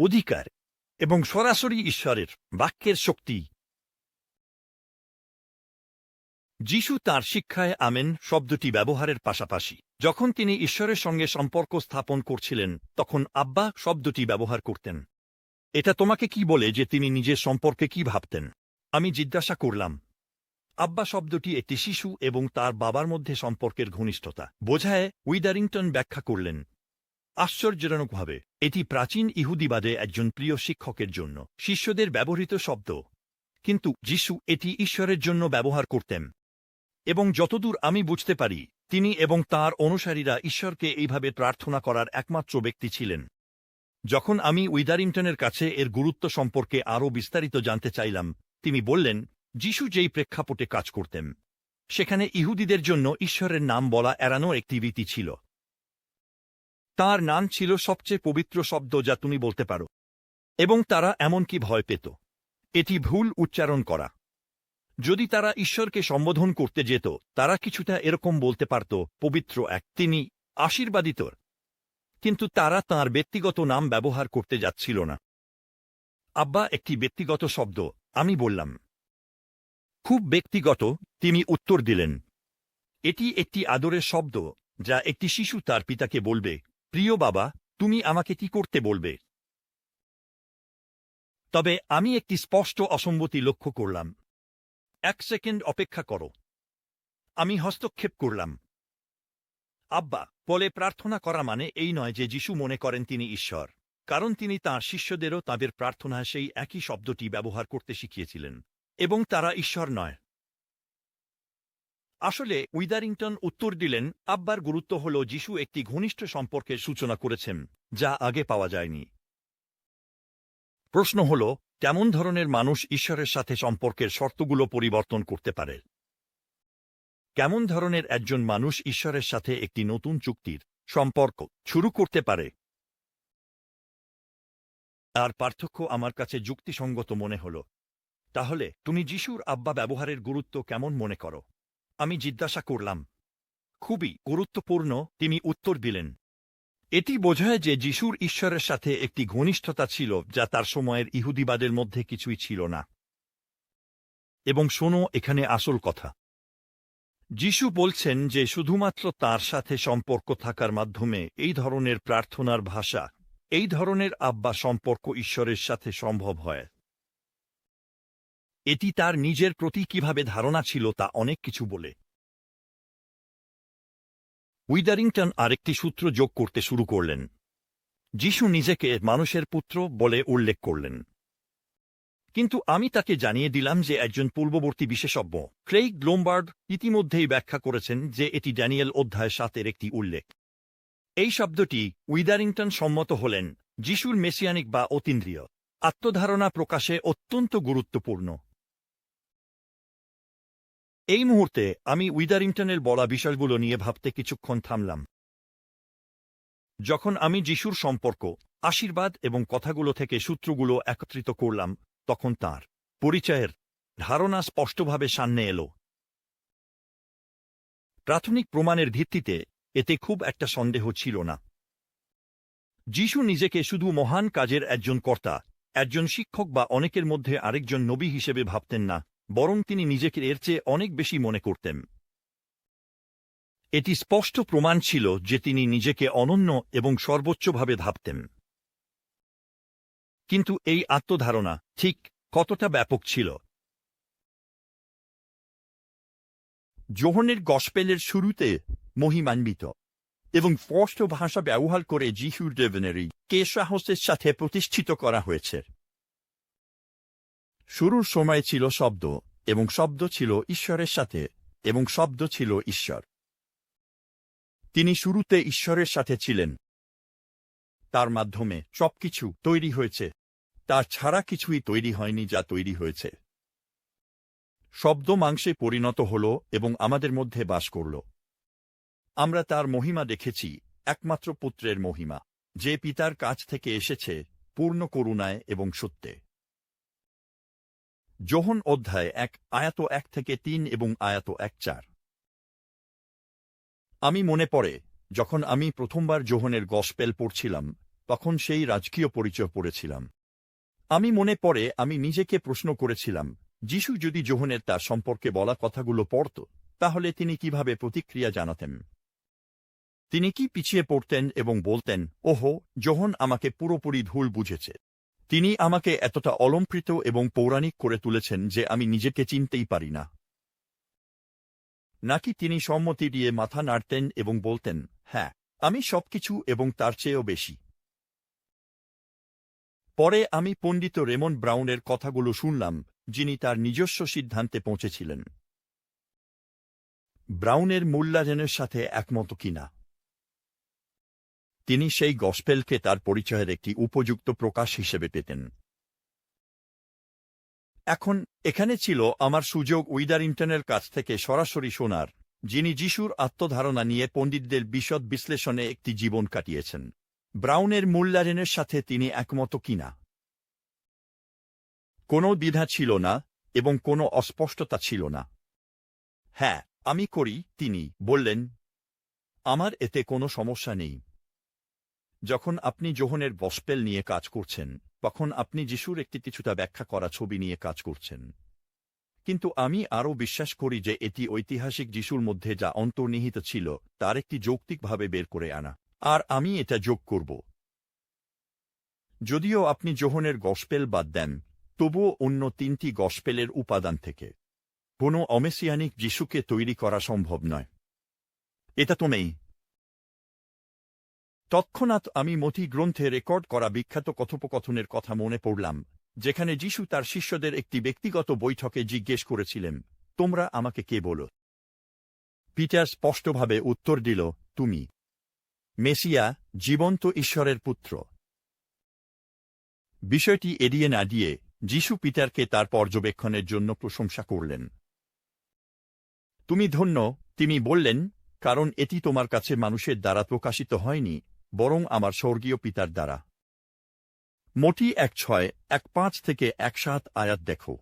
অধিকার এবং সরাসরি ঈশ্বরের বাক্যের শক্তি। যিশু তার শিক্ষায় আমেন শব্দটি ব্যবহারের পাশাপাশি। যখন তিনি ঈশ্বরের সঙ্গে সম্পর্ক স্থাপন করছিলেন, তখন আব্বা শব্দটি ব্যবহার করতেন। এটা তোমাকে কি বলে যে তিনি নিজের সম্পর্কে কি ভাবতেন? আমি জিজ্ঞাসা করলাম। আব্বা শব্দটি একটি শিশু এবং তার বাবার মধ্যে সম্পর্কের ঘনিষ্ঠতা। বোঝায় উইদারিংটন ব্যাখ্যা করলেন আশ্চর্যজনকভাবে, এটি প্রাচীন ইহুদিবাদে একজন প্রিয় শিক্ষকের জন্য, শিষ্যদের ব্যবহৃত শব্দ। কিন্তু যিশু এটি ঈশ্বরের জন্য ব্যবহার করতেন। এবং যতদূর আমি বুঝতে পারি, তিনি এবং তার অনুসারীরা ঈশ্বরকে এইভাবে প্রার্থনা করার একমাত্র ব্যক্তি ছিলেন। যখন আমি উইদারিংটনের কাছে এর গুরুত্ব সম্পর্কে আরও বিস্তারিত জানতে চাইলাম, তিনি বললেন, যিশু যেই প্রেক্ষাপটে কাজ করতেন, সেখানে ইহুদিদের জন্য ঈশ্বরের নাম বলা এড়ানো একটি রীতি ছিল। তার নাম ছিল সবচেয়ে পবিত্র শব্দ যা তুমি বলতে পারো। এবং তারা এমনকি ভয় পেত। এটি ভুল উচ্চারণ করা। যদি তারা ঈশ্বরকে সম্বোধন করতে যেত, তারা কিছুটা এরকম বলতে পারত, পবিত্র এক, তিনি আশীর্বাদিত। কিন্তু তারা তার ব্যক্তিগত নাম ব্যবহার করতে যাচ্ছিল না। আব্বা, একটি ব্যক্তিগত শব্দ, আমি বললাম। খুব ব্যক্তিগত, তিনি উত্তর দিলেন। এটি একটি আদরের শব্দ, যা একটি শিশু তার পিতাকে বলবে। প্রিয় বাবা, তুমি আমাকে কি করতে বলবে? তবে আমি একটি স্পষ্ট অসম্মতি লক্ষ্য করলাম। এক সেকেন্ড অপেক্ষা করো। আমি হস্তক্ষেপ করলাম। আব্বা, বলে প্রার্থনা করা মানে এই নয় যে যিশু মনে করেন তিনি ঈশ্বর, কারণ তিনি তাঁর শিষ্যদেরও তাদের প্রার্থনায় সেই একই শব্দটি ব্যবহার করতে শিখিয়েছিলেন, এবং তারা ঈশ্বর নয়। আসলে উইদারিংটন উত্তর দিলেন, আব্বার গুরুত্ব হল যিশু একটি ঘনিষ্ঠ সম্পর্কের সূচনা করেছেন, যা আগে পাওয়া যায়নি। প্রশ্ন হল, কেমন ধরনের মানুষ ঈশ্বরের সাথে সম্পর্কের শর্তগুলো পরিবর্তন করতে পারে? কেমন ধরনের একজন মানুষ ঈশ্বরের সাথে একটি নতুন চুক্তির সম্পর্ক শুরু করতে পারে? আর পার্থক্য আমার কাছে যুক্তিসঙ্গত মনে হল। তাহলে, তুমি যিশুর আব্বা ব্যবহারের গুরুত্ব কেমন মনে করো? আমি জিজ্ঞাসা করলাম, খুবই গুরুত্বপূর্ণ তিনি উত্তর দিলেন। এটি বোঝায় যে যিশুর ঈশ্বরের সাথে একটি ঘনিষ্ঠতা ছিল যা তার সময়ের ইহুদিবাদের মধ্যে কিছুই ছিল না। এবং শোনো, এখানে আসল কথা। যিশু বলছেন যে শুধুমাত্র তার সাথে সম্পর্ক থাকার মাধ্যমে এই ধরনের প্রার্থনার ভাষা, এই ধরনের আব্বা সম্পর্ক ঈশ্বরের সাথে সম্ভব হয়। এটি তার নিজের প্রতি কীভাবে ধারণা ছিল তা অনেক কিছু বলে। উইদারিংটন আরেকটি সূত্র যোগ করতে শুরু করলেন। যিশু নিজেকে মানুষের পুত্র বলে উল্লেখ করলেন। কিন্তু আমি তাকে জানিয়ে দিলাম যে একজন পূর্ববর্তী বিশেষজ্ঞ, ক্রেইগ গ্লোমবার্ড ইতিমধ্যেই ব্যাখ্যা করেছেন যে এটি ড্যানিয়েল অধ্যায় সাতের একটি উল্লেখ। এই শব্দটি উইদারিংটন সম্মত হলেন যিশুর মেসিয়ানিক বা অতীন্দ্রিয়। আত্মধারণা প্রকাশে অত্যন্ত গুরুত্বপূর্ণ। এই মুহূর্তে আমি উইদারিংটনের বলা বিষয়গুলো নিয়ে ভাবতে কিছুক্ষণ থামলাম। যখন আমি যিশুর সম্পর্ক, আশীর্বাদ এবং কথাগুলো থেকে সূত্রগুলো একত্রিত করলাম, তখন তার পরিচয়ের ধারণা স্পষ্টভাবে সামনে এলো। প্রাথমিক প্রমাণের ভিত্তিতে এতে খুব একটা সন্দেহ ছিল না। যিশু নিজেকে শুধু মহান কাজের একজন কর্তা, একজন শিক্ষক বা অনেকের মধ্যে আরেকজন নবী হিসেবে ভাবতেন না। বরং তিনি নিজেকে এর চেয়ে অনেক বেশি মনে করতেন। এটি স্পষ্ট প্রমাণ ছিল যে তিনি নিজেকে অনন্য এবং সর্বোচ্চভাবে ভাবতেন। কিন্তু এই আত্মধারণা ঠিক কতটা ব্যাপক ছিল? জোহনের গসপেলের শুরুতে মহিমান্বিত এবং স্পষ্ট ভাষা ব্যবহার করে জিহুর দেবনেরই কে সাহসের সাথে প্রতিষ্ঠিত করা হয়েছে। শুরুর সময় ছিল শব্দ, এবং শব্দ ছিল ঈশ্বরের সাথে, এবং শব্দ ছিল ঈশ্বর। তিনি শুরুতে ঈশ্বরের সাথে ছিলেন। তার মাধ্যমে সবকিছু তৈরি হয়েছে। তার ছাড়া কিছুই তৈরি হয়নি যা তৈরি হয়েছে। শব্দ মাংসে পরিণত হল এবং আমাদের মধ্যে বাস করল। আমরা তার মহিমা দেখেছি, একমাত্র পুত্রের মহিমা, যে পিতার কাছ থেকে এসেছে, পূর্ণ করুণায় এবং সত্যে। যোহন অধ্যায় এক, আয়াত এক থেকে তিন এবং আয়াত এক চার। আমি মনে পড়ে, যখন আমি প্রথমবার যোহনের গসপেল পড়ছিলাম, তখন সেই রাজকীয় পরিচয় পড়েছিলাম। আমি মনে পড়ে, আমি নিজেকে প্রশ্ন করেছিলাম, যিশু যদি যোহনের তার সম্পর্কে বলা কথাগুলো পড়ত, তাহলে তিনি কীভাবে প্রতিক্রিয়া জানাতেন? তিনি কি পিছিয়ে পড়তেন এবং বলতেন, ওহো যোহন আমাকে পুরোপুরি ভুল বুঝেছে। তিনি আমাকে এতটা অলম্কৃত এবং পৌরাণিক করে তুলেছেন যে আমি নিজেকে চিনতেই পারি না। নাকি তিনি সম্মতি দিয়ে মাথা নাড়তেন এবং বলতেন হ্যাঁ আমি সবকিছু এবং তার চেয়েও বেশি। পরে আমি পণ্ডিত রেমন ব্রাউনের কথাগুলো শুনলাম, যিনি তার নিজস্ব সিদ্ধান্তে পৌঁছেছিলেন। ব্রাউনের মূল্যায়নের সাথে একমত কিনা? তিনি সেই গসপেলকে তার পরিচয়ের একটি উপযুক্ত প্রকাশ হিসেবে পেতেন। এখন, এখানে ছিল আমার সুযোগ উইদারিংটনের কাছ থেকে সরাসরি শোনার, যিনি যিশুর আত্মধারণা নিয়ে পণ্ডিতদের বিশদ বিশ্লেষণে একটি জীবন কাটিয়েছেন। ব্রাউনের মূল্যায়নের সাথে তিনি একমত কিনা? কোনো দ্বিধা ছিল না, এবং কোনো অস্পষ্টতা ছিল না। হ্যাঁ আমি করি তিনি বললেন। আমার এতে কোনো সমস্যা নেই। যখন আপনি যোহনের বসপেল নিয়ে কাজ করছেন, তখন আপনি যিশুর একটি কিছুটা ব্যাখ্যা করা ছবি নিয়ে কাজ করছেন। কিন্তু আমি আরও বিশ্বাস করি যে এটি ঐতিহাসিক যিশুর মধ্যে যা অন্তর্নিহিত ছিল, তার একটি যৌক্তিকভাবে বের করে আনা। আর আমি এটা যোগ করব। যদিও আপনি যোহনের গসপেল বাদ দেন, তবুও অন্য তিনটি গসপেলের উপাদান থেকে। কোনো অমেসিয়ানিক যিশুকে তৈরি করা সম্ভব নয়। এটা তো নেই। তৎক্ষণাৎ আমি মথি গ্রন্থে রেকর্ড করা বিখ্যাত কথোপকথনের কথা মনে পড়লাম, যেখানে যিশু তার শিষ্যদের একটি ব্যক্তিগত বৈঠকে জিজ্ঞেস করেছিলেন, তোমরা আমাকে কে বলো? পিটার স্পষ্টভাবে উত্তর দিল, তুমি। মেসিয়া, জীবন্ত ঈশ্বরের পুত্র। বিষয়টি এড়িয়ে না দিয়ে যিশু পিটারকে তার পর্যবেক্ষণের জন্য প্রশংসা করলেন। তুমি ধন্য, তিনি বললেন, কারণ এটি তোমার কাছে মানুষের দ্বারা প্রকাশিত হয়নি বরং আমার স্বর্গীয় পিতার দ্বারা। মোটি এক ছয়, এক পাঁচ থেকে এক সাত আয়াত দেখো।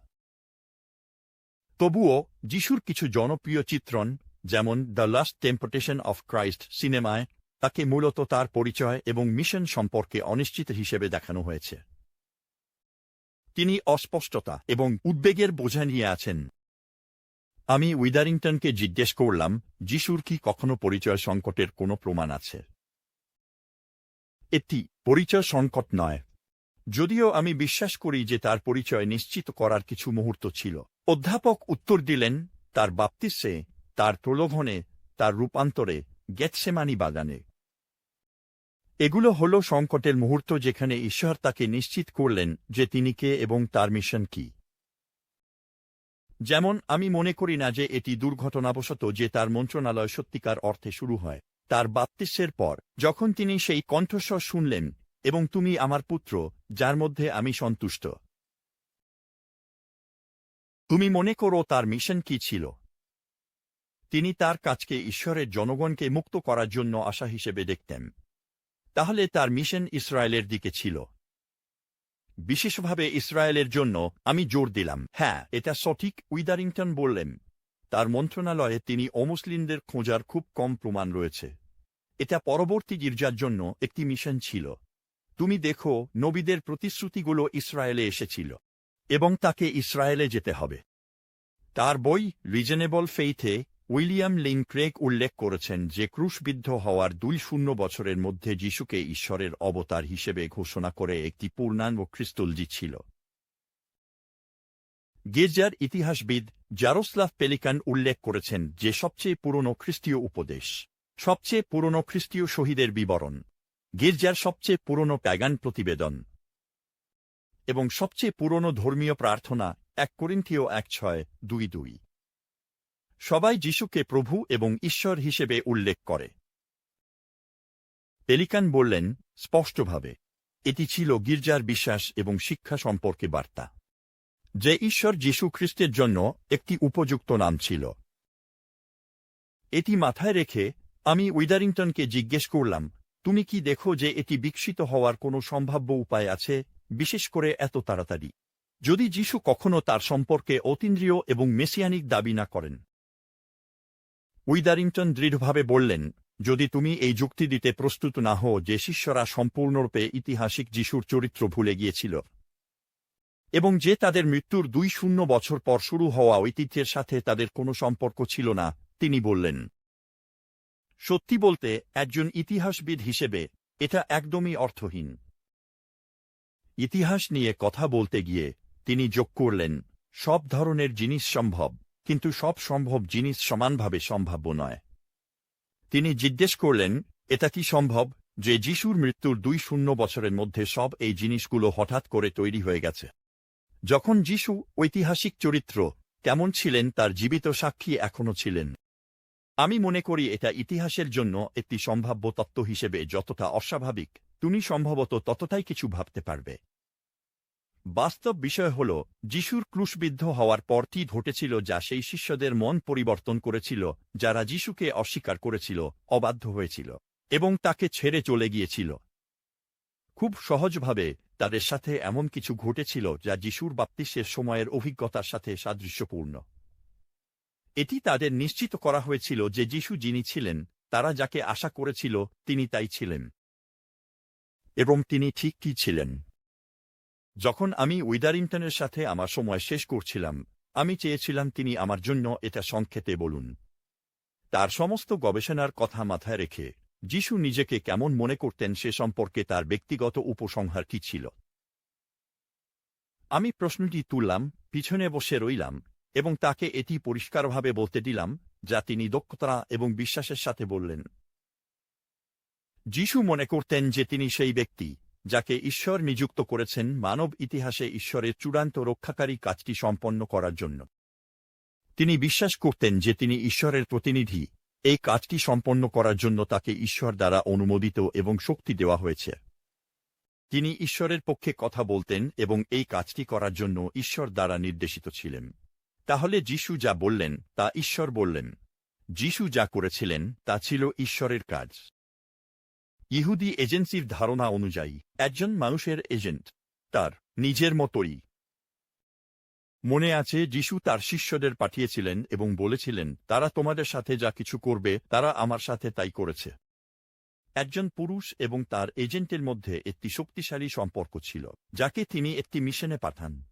তবুও যিশুর কিছু জনপ্রিয় চিত্রণ, যেমন the last temptation of Christ সিনেমায়, তাকে মূলত তার পরিচয় এবং মিশন সম্পর্কে অনিশ্চিত হিসেবে দেখানো হয়েছে। তিনি অস্পষ্টতা এবং উদ্বেগের বোঝা নিয়ে আছেন। আমি উইদারিংটনকে জিজ্ঞেস করলাম, যিশুর কি কখনো পরিচয় সংকটের কোনো প্রমাণ আছে? এটি পরিচয় সংকট নয়। যদিও আমি বিশ্বাস করি যে তার পরিচয় নিশ্চিত করার কিছু মুহূর্ত ছিল। অধ্যাপক উত্তর দিলেন, তার বাপ্তিস্যে তার প্রলোভনে, তার রূপান্তরে, গেতসেমানি বাগানে। এগুলো হল সংকটের মুহূর্ত যেখানে ঈশ্বর তাকে নিশ্চিত করলেন যে তিনি কে এবং তার মিশন কি। যেমন আমি মনে করি না যে এটি দুর্ঘটনাবশত যে তার মন্ত্রণালয় সত্যিকার অর্থে শুরু হয়। তার বাপ্তিস্যের পর, যখন তিনি সেই কণ্ঠস্বর শুনলেন, এবং তুমি আমার পুত্র, যার মধ্যে আমি সন্তুষ্ট। তুমি মনে করো তার মিশন কি ছিল? তিনি তার কাজকে ঈশ্বরের জনগণকে মুক্ত করার জন্য আশা হিসেবে দেখতেন। তাহলে তার মিশন ইসরায়েলের দিকে ছিল। বিশেষভাবে ইসরায়েলের জন্য আমি জোর দিলাম। হ্যাঁ এটা সঠিক, উইদারিংটন বললেন। তার মন্ত্রণালয়ে তিনি অমুসলিমদের খোঁজার খুব কম প্রমাণ রয়েছে। এটা পরবর্তী গির্জার জন্য একটি মিশন ছিল। তুমি দেখো, নবীদের প্রতিশ্রুতিগুলো ইসরায়েলে এসেছিল এবং তাকে ইসরায়েলে যেতে হবে। তার বই রিজনেবল ফেইথে উইলিয়াম লিং ক্রেক উল্লেখ করেছেন যে ক্রুশবিদ্ধ হওয়ার দুই শূন্য বছরের মধ্যে যিশুকে ঈশ্বরের অবতার হিসেবে ঘোষণা করে একটি পূর্ণাঙ্গ খ্রিস্টলজি ছিল। গির্জার ইতিহাসবিদ জারোস্লাভ পেলিকান উল্লেখ করেছেন যে সবচেয়ে পুরনো খ্রিস্টীয় উপদেশ। সবচেয়ে পুরনো খ্রিস্টীয় শহীদের বিবরণ, গির্জার সবচেয়ে পুরনো প্যাগান প্রতিবেদন, এবং সবচেয়ে পুরনো ধর্মীয় প্রার্থনা, এক করিন্থীয় এক ছয় দুই দুই। সবাই যিশুকে প্রভু এবং ঈশ্বর হিসেবে উল্লেখ করে। পেলিকান বললেন, স্পষ্টভাবে, এটি ছিল গির্জার বিশ্বাস এবং শিক্ষা সম্পর্কে বার্তা, যে ঈশ্বর যীশু খ্রিস্টের জন্য একটি উপযুক্ত নাম ছিল। এটি মাথায় রেখে আমি উইদারিংটনকে জিজ্ঞেস করলাম, তুমি কি দেখো যে এটি বিকশিত হওয়ার কোনো সম্ভাব্য উপায় আছে, বিশেষ করে এত তাড়াতাড়ি? যদি যিশু কখনো তার সম্পর্কে অতীন্দ্রিয় এবং মেসিয়ানিক দাবি না করেন? উইদারিংটন দৃঢ়ভাবে বললেন, যদি তুমি এই যুক্তি দিতে প্রস্তুত না হও যে শিষ্যরা সম্পূর্ণরূপে ইতিহাসিক যিশুর চরিত্র ভুলে গিয়েছিল এবং যে তাদের মৃত্যুর দুই শূন্য বছর পর শুরু হওয়া ঐতিহ্যের সাথে তাদের কোনো সম্পর্ক ছিল না, তিনি বললেন সত্যি বলতে, একজন ইতিহাসবিদ হিসেবে, এটা একদমই অর্থহীন। ইতিহাস নিয়ে কথা বলতে গিয়ে, তিনি যোগ করলেন, সব ধরনের জিনিস সম্ভব, কিন্তু সব সম্ভব জিনিস সমানভাবে সম্ভাব্য নয়। তিনি জিজ্ঞেস করলেন, এটা কি সম্ভব যে যিশুর মৃত্যুর দুই শূন্য বছরের মধ্যে সব এই জিনিসগুলো হঠাৎ করে তৈরি হয়ে গেছে? যখন যিশু ঐতিহাসিক চরিত্র, কেমন ছিলেন তার জীবিত সাক্ষী এখনও ছিলেন? আমি মনে করি এটা ইতিহাসের জন্য একটি সম্ভাব্য তত্ত্ব হিসেবে যতটা অস্বাভাবিক, তুমি সম্ভবত ততটাই কিছু ভাবতে পারবে। বাস্তব বিষয় হল, যিশুর ক্রুশবিদ্ধ হওয়ার পর কি ঘটেছিল যা সেই শিষ্যদের মন পরিবর্তন করেছিল, যারা যিশুকে অস্বীকার করেছিল, অবাধ্য হয়েছিল, এবং তাকে ছেড়ে চলে গিয়েছিল। খুব সহজভাবে তাদের সাথে এমন কিছু ঘটেছিল যা যিশুর বাপ্তিস্যের সময়ের অভিজ্ঞতার সাথে সাদৃশ্যপূর্ণ। এটি তাদের নিশ্চিত করা হয়েছিল যে যিশু যিনি ছিলেন, তারা যাকে আশা করেছিল, তিনি তাই ছিলেন। এবং তিনি ঠিক কি ছিলেন? যখন আমি উইদারিংটনের সাথে আমার সময় শেষ করছিলাম, আমি চেয়েছিলাম তিনি আমার জন্য এটা সংক্ষেপে বলুন। তার সমস্ত গবেষণার কথা মাথায় রেখে, যিশু নিজেকে কেমন মনে করতেন সে সম্পর্কে তার ব্যক্তিগত উপসংহার কি ছিল? আমি প্রশ্নটি তুললাম, পিছনে বসে রইলাম এবং তাকে এটি পরিষ্কারভাবে বলতে দিলাম, যা তিনি দক্ষতা এবং বিশ্বাসের সাথে বললেন। যিশু মনে করতেন যে তিনি সেই ব্যক্তি, যাকে ঈশ্বর নিযুক্ত করেছেন মানব ইতিহাসে ঈশ্বরের চূড়ান্ত রক্ষাকারী কাজটি সম্পন্ন করার জন্য। তিনি বিশ্বাস করতেন যে তিনি ঈশ্বরের প্রতিনিধি, এই কাজটি সম্পন্ন করার জন্য তাকে ঈশ্বর দ্বারা অনুমোদিত এবং শক্তি দেওয়া হয়েছে। তিনি ঈশ্বরের পক্ষে কথা বলতেন এবং এই কাজটি করার জন্য ঈশ্বর দ্বারা নির্দেশিত ছিলেন। তাহলে যিশু যা বললেন, তা ঈশ্বর বললেন। যিশু যা করেছিলেন, তা ছিল ঈশ্বরের কাজ। ইহুদি এজেন্সির ধারণা অনুযায়ী, একজন মানুষের এজেন্ট, তার, নিজের মতোই। মনে আছে, যিশু তার শিষ্যদের পাঠিয়েছিলেন এবং বলেছিলেন, তারা তোমাদের সাথে যা কিছু করবে, তারা আমার সাথে তাই করেছে। একজন পুরুষ এবং তার এজেন্টের মধ্যে একটি শক্তিশালী সম্পর্ক ছিল, যাকে তিনি একটি মিশনে পাঠান।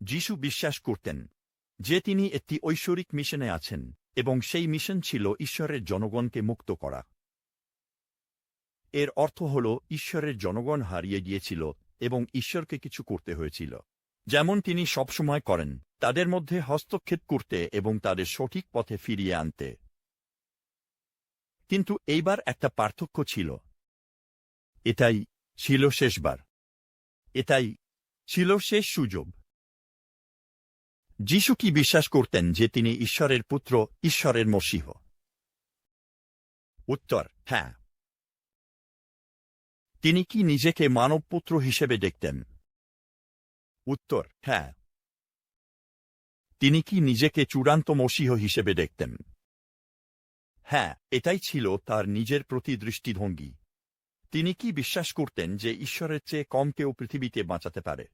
যিশু বিশ্বাস করতেন যে তিনি একটি ঐশ্বরিক মিশনে আছেন এবং সেই মিশন ছিল ঈশ্বরের জনগণকে মুক্ত করা। এর অর্থ হল, ঈশ্বরের জনগণ হারিয়ে গিয়েছিল এবং ঈশ্বরকে কিছু করতে হয়েছিল। যেমন তিনি সবসময় করেন, তাদের মধ্যে হস্তক্ষেপ করতে এবং তাদের সঠিক পথে ফিরিয়ে আনতে। কিন্তু এইবার একটা পার্থক্য ছিল। এটাই ছিল শেষবার। এটাই ছিল শেষ সুযোগ। যিশু কি বিশ্বাস করতেন যে তিনি ঈশ্বরের পুত্র, ঈশ্বরের মসিহ? উত্তর হ্যাঁ। তিনি কি নিজেকে মানবপুত্র হিসেবে দেখতেন? উত্তর হ্যাঁ। তিনি কি নিজেকে চূড়ান্ত মসিহ হিসেবে দেখতেন? হ্যাঁ এটাই ছিল তার নিজের প্রতি দৃষ্টিভঙ্গি। তিনি কি বিশ্বাস করতেন যে ঈশ্বরের চেয়ে কম কেউ পৃথিবীতে বাঁচাতে পারে?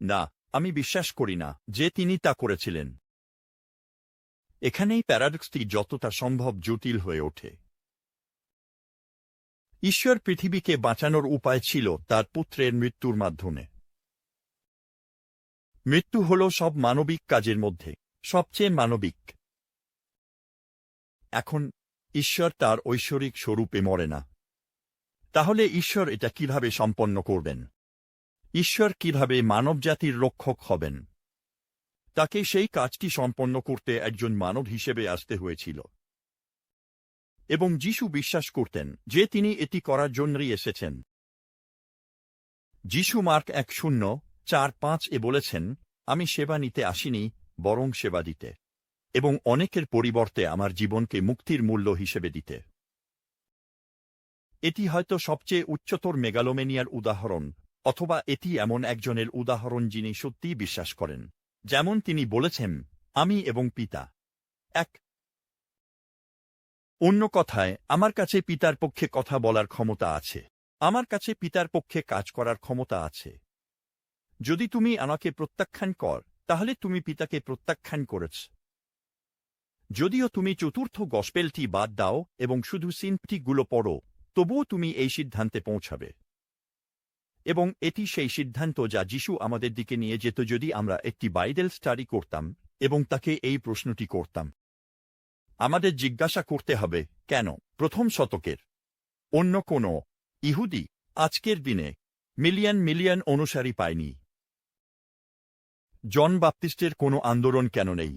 না আমি বিশ্বাস করি না যে তিনি তা করেছিলেন। এখানেই প্যারাডক্সটি যতটা সম্ভব জটিল হয়ে ওঠে। ঈশ্বর পৃথিবীকে বাঁচানোর উপায় ছিল তার পুত্রের মৃত্যুর মাধ্যমে। মৃত্যু হল সব মানবিক কাজের মধ্যে, সবচেয়ে মানবিক। এখন, ঈশ্বর তার ঐশ্বরিক স্বরূপে মরে না। তাহলে ঈশ্বর এটা কীভাবে সম্পন্ন করবেন? ঈশ্বর কীভাবে মানবজাতির রক্ষক হবেন? তাকে সেই কাজটি সম্পন্ন করতে একজন মানব হিসেবে আসতে হয়েছিল। এবং যিশু বিশ্বাস করতেন যে তিনি এটি করার জন্যই এসেছেন। যিশু মার্ক এক শূন্য, চার পাঁচ এ বলেছেন, আমি সেবা নিতে আসিনি, বরং সেবা দিতে, এবং অনেকের পরিবর্তে আমার জীবনকে মুক্তির মূল্য হিসেবে দিতে। এটি হয়তো সবচেয়ে উচ্চতর মেগালোমেনিয়ার উদাহরণ অথবা এটি এমন একজনের উদাহরণ যিনি সত্যিই বিশ্বাস করেন। যেমন তিনি বলেছেন, আমি এবং পিতা এক। অন্য কথায়, আমার কাছে পিতার পক্ষে কথা বলার ক্ষমতা আছে। আমার কাছে পিতার পক্ষে কাজ করার ক্ষমতা আছে। যদি তুমি আমাকে প্রত্যাখ্যান কর, তাহলে তুমি পিতাকে প্রত্যাখ্যান করেছ। যদিও তুমি চতুর্থ গসপেলটি বাদ দাও এবং শুধু সিনটিগুলো পড়ো, তবুও তুমি এই সিদ্ধান্তে পৌঁছাবে। এবং এটি সেই সিদ্ধান্ত যা যিশু আমাদের দিকে নিয়ে যেত যদি আমরা একটি বাইবেল স্টাডি করতাম এবং তাকে এই প্রশ্নটি করতাম। আমাদের জিজ্ঞাসা করতে হবে, কেন? প্রথম শতকের অন্য কোনো ইহুদি আজকের দিনে মিলিয়ন মিলিয়ন অনুসারী পায়নি। জন বাপ্তিস্টের কোনো আন্দোলন কেন নেই?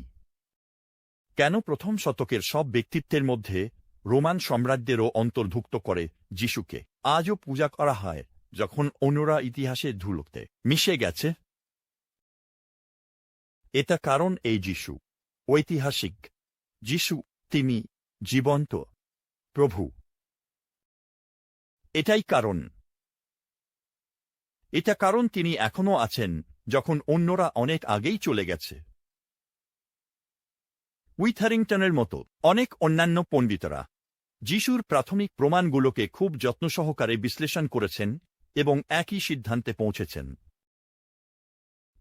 কেন প্রথম শতকের সব ব্যক্তিত্বের মধ্যে রোমান সম্রাজ্যেরও অন্তর্ভুক্ত করে যিশুকে? আজও পূজা করা হয় যখন অন্যরা ইতিহাসে ধুলোতে মিশে গেছে। এটা কারণ এই যিশু, ঐতিহাসিক। যিশু, তিনি জীবন্ত, প্রভু। এটাই কারণ। এটা কারণ তিনি এখনও আছেন, যখন অন্যরা অনেক আগেই চলে গেছে। উইথারিংটনের মতো অনেক অন্যান্য পণ্ডিতরা, যিশুর প্রাথমিক প্রমাণগুলোকে খুব যত্ন সহকারে বিশ্লেষণ করেছেন এবং একই সিদ্ধান্তে পৌঁছেছেন।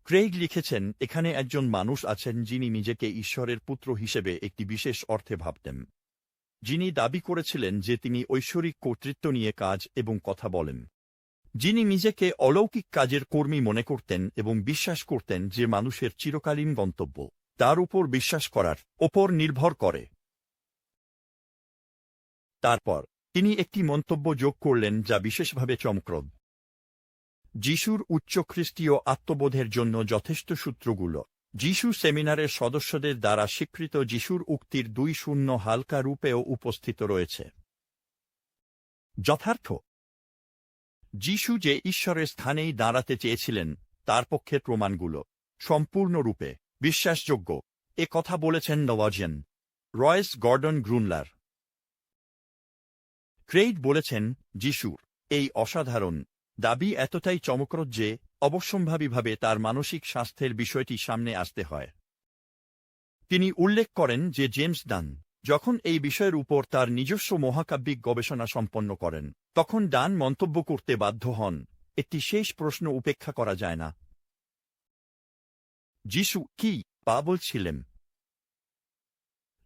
ক্রেইগ লিখেছেন, এখানে একজন মানুষ আছেন যিনি নিজেকে ঈশ্বরের পুত্র হিসেবে একটি বিশেষ অর্থে ভাবতেন। যিনি দাবি করেছিলেন যে তিনি ঐশ্বরিক কর্তৃত্ব নিয়ে কাজ এবং কথা বলেন। যিনি নিজেকে অলৌকিক কাজের কর্মী মনে করতেন এবং বিশ্বাস করতেন যে মানুষের চিরকালীন গন্তব্য, তার উপর বিশ্বাস করার ওপর নির্ভর করে। তারপর তিনি একটি মন্তব্য যোগ করলেন যা বিশেষভাবে চমক্রদ যিশুর উচ্চ খ্রিস্টীয় আত্মবোধের জন্য যথেষ্ট সূত্রগুলো। যিশু সেমিনারের সদস্যদের দ্বারা স্বীকৃত যিশুর উক্তির দুই শূন্য হালকা রূপেও উপস্থিত রয়েছে। যথার্থ। যিশু যে ঈশ্বরের স্থানেই দাঁড়াতে চেয়েছিলেন, তার পক্ষে প্রমাণগুলো। সম্পূর্ণরূপে বিশ্বাসযোগ্য। এ কথা বলেছেন নওয়াজেন রয়েস গর্ডন গ্রুনলার। ক্রেইড বলেছেন, যিশুর, এই অসাধারণ দাবি এতটাই চমকরদ যে, অবশ্যম্ভাবীভাবে তার মানসিক স্বাস্থ্যের বিষয়টি সামনে আসতে হয়। তিনি উল্লেখ করেন যে জেমস ডান, যখন এই বিষয়ের উপর তার নিজস্ব মহাকাব্যিক গবেষণা সম্পন্ন করেন, তখন ডান মন্তব্য করতে বাধ্য হন, একটি শেষ প্রশ্ন উপেক্ষা করা যায় না। যিশু কি পা বলছিলেন?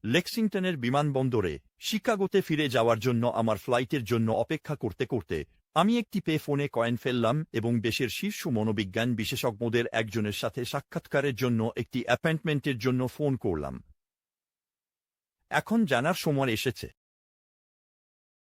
লেক্সিংটনের বিমানবন্দরে শিকাগোতে ফিরে যাওয়ার জন্য আমার ফ্লাইটের জন্য অপেক্ষা করতে করতে আমি একটি পে ফোনে কয়েন ফেললাম এবং দেশের শীর্ষ মনোবিজ্ঞান বিশেষজ্ঞদের একজনের সাথে সাক্ষাৎকারের জন্য একটি অ্যাপয়েন্টমেন্টের জন্য ফোন করলাম। এখন জানার সময় এসেছে।